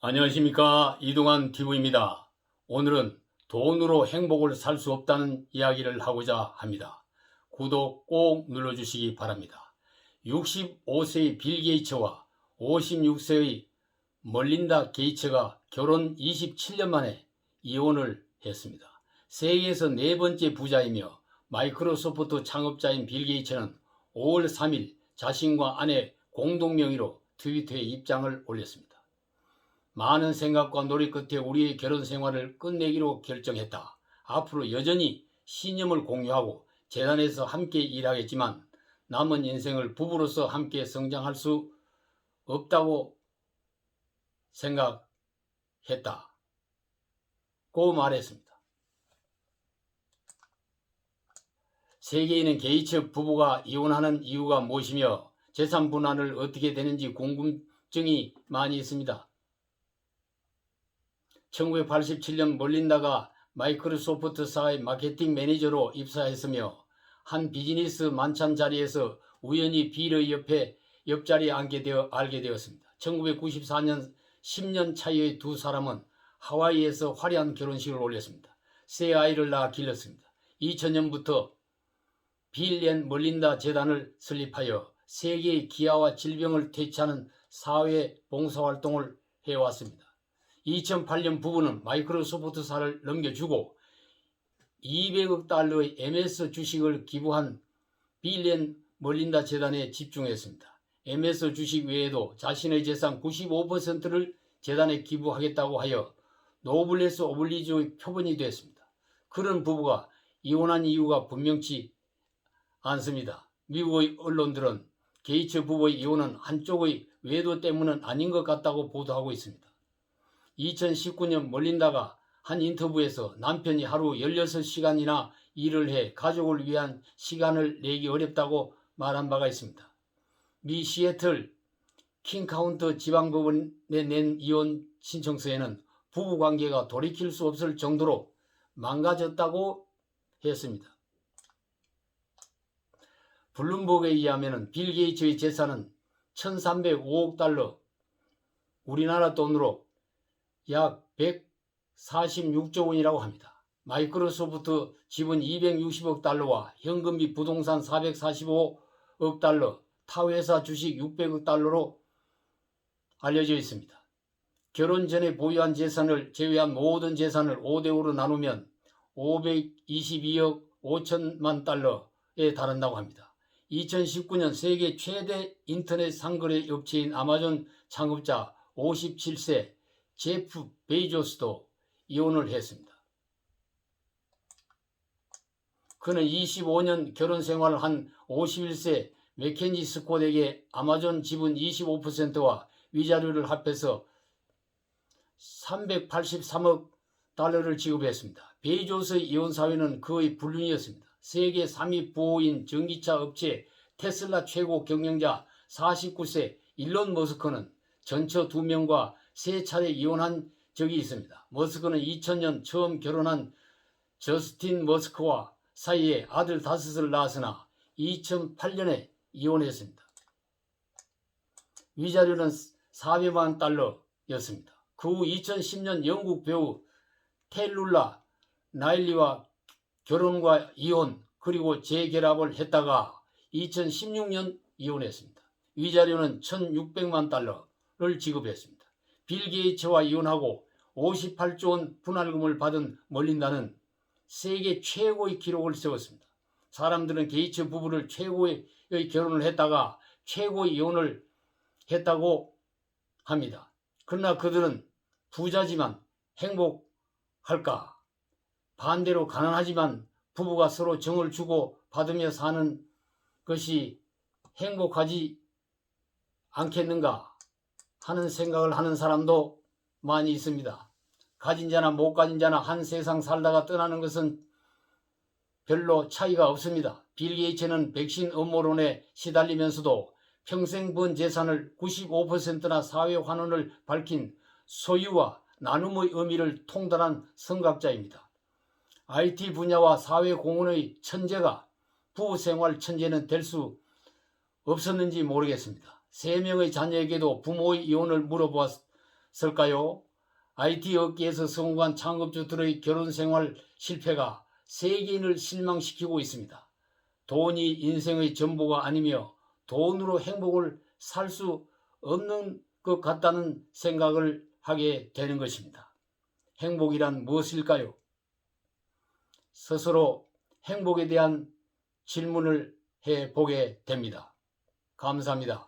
안녕하십니까 이동환 TV입니다. 오늘은 돈으로 행복을 살 수 없다는 이야기를 하고자 합니다. 구독 꼭 눌러주시기 바랍니다. 65세의 빌 게이츠와 56세의 멀린다 게이츠가 결혼 27년 만에 이혼을 했습니다. 세계에서 네 번째 부자이며 마이크로소프트 창업자인 빌 게이츠는 5월 3일 자신과 아내 공동 명의로 트위터에 입장을 올렸습니다. 많은 생각과 노력 끝에 우리의 결혼 생활을 끝내기로 결정했다. 앞으로 여전히 신념을 공유하고 재단에서 함께 일하겠지만 남은 인생을 부부로서 함께 성장할 수 없다고 생각했다. 고 말했습니다. 세계인은 게이츠 부부가 이혼하는 이유가 무엇이며 재산 분할을 어떻게 되는지 궁금증이 많이 있습니다. 1987년 멀린다가 마이크로소프트사의 마케팅 매니저로 입사했으며 한 비즈니스 만찬 자리에서 우연히 빌의 옆에 옆자리에 앉게 되어 알게 되었습니다. 1994년 10년 차이의 두 사람은 하와이에서 화려한 결혼식을 올렸습니다. 새 아이를 낳아 길렀습니다. 2000년부터 빌앤 멀린다 재단을 설립하여 세계의 기아와 질병을 퇴치하는 사회 봉사활동을 해왔습니다. 2008년 부부는 마이크로소프트사를 넘겨주고 200억 달러의 MS 주식을 기부한 빌앤 멀린다 재단에 집중했습니다. MS 주식 외에도 자신의 재산 95%를 재단에 기부하겠다고 하여 노블레스 오블리주의 표본이 되었습니다. 그런 부부가 이혼한 이유가 분명치 않습니다. 미국의 언론들은 게이츠 부부의 이혼은 한쪽의 외도 때문은 아닌 것 같다고 보도하고 있습니다. 2019년 멀린다가 한 인터뷰에서 남편이 하루 16시간이나 일을 해 가족을 위한 시간을 내기 어렵다고 말한 바가 있습니다. 미 시애틀 킹카운트 지방법원에 낸 이혼 신청서에는 부부 관계가 돌이킬 수 없을 정도로 망가졌다고 했습니다. 블룸버그에 의하면 빌 게이츠의 재산은 1305억 달러, 우리나라 돈으로 약 146조 원이라고 합니다. 마이크로소프트 지분 260억 달러와 현금 및 부동산 445억 달러, 타회사 주식 600억 달러로 알려져 있습니다. 결혼 전에 보유한 재산을 제외한 모든 재산을 5대5로 나누면 522억 5천만 달러에 달한다고 합니다. 2019년 세계 최대 인터넷 상거래 업체인 아마존 창업자 57세 제프 베이조스도 이혼을 했습니다. 그는 25년 결혼 생활을 한 51세 맥켄지 스콧에게 아마존 지분 25%와 위자료를 합해서 383억 달러를 지급했습니다. 베이조스의 이혼 사유는 그의 불륜이었습니다. 세계 3위 부호인 전기차 업체 테슬라 최고 경영자 49세 일론 머스크는 전처 2명과 세 차례 이혼한 적이 있습니다. 머스크는 2000년 처음 결혼한 저스틴 머스크와 사이에 아들 다섯을 낳았으나 2008년에 이혼했습니다. 위자료는 400만 달러였습니다. 그 후 2010년 영국 배우 텔룰라 나일리와 결혼과 이혼 그리고 재결합을 했다가 2016년 이혼했습니다. 위자료는 1600만 달러를 지급했습니다. 빌 게이츠와 이혼하고 58조 원 분할금을 받은 멀린다는 세계 최고의 기록을 세웠습니다. 사람들은 게이츠 부부를 최고의 결혼을 했다가 최고의 이혼을 했다고 합니다. 그러나 그들은 부자지만 행복할까? 반대로 가난하지만 부부가 서로 정을 주고 받으며 사는 것이 행복하지 않겠는가? 하는 생각을 하는 사람도 많이 있습니다. 가진 자나 못 가진 자나 한 세상 살다가 떠나는 것은 별로 차이가 없습니다. 빌 게이츠는 백신 음모론에 시달리면서도 평생 번 재산을 95%나 사회 환원을 밝힌 소유와 나눔의 의미를 통달한 성각자입니다. IT 분야와 사회 공헌의 천재가 부부 생활 천재는 될 수 없었는지 모르겠습니다. 세 명의 자녀에게도 부모의 이혼을 물어보았, 있었을까요? IT 업계에서 성공한 창업주들의 결혼 생활 실패가 세계인을 실망시키고 있습니다. 돈이 인생의 전부가 아니며 돈으로 행복을 살 수 없는 것 같다는 생각을 하게 되는 것입니다. 행복이란 무엇일까요? 스스로 행복에 대한 질문을 해 보게 됩니다. 감사합니다.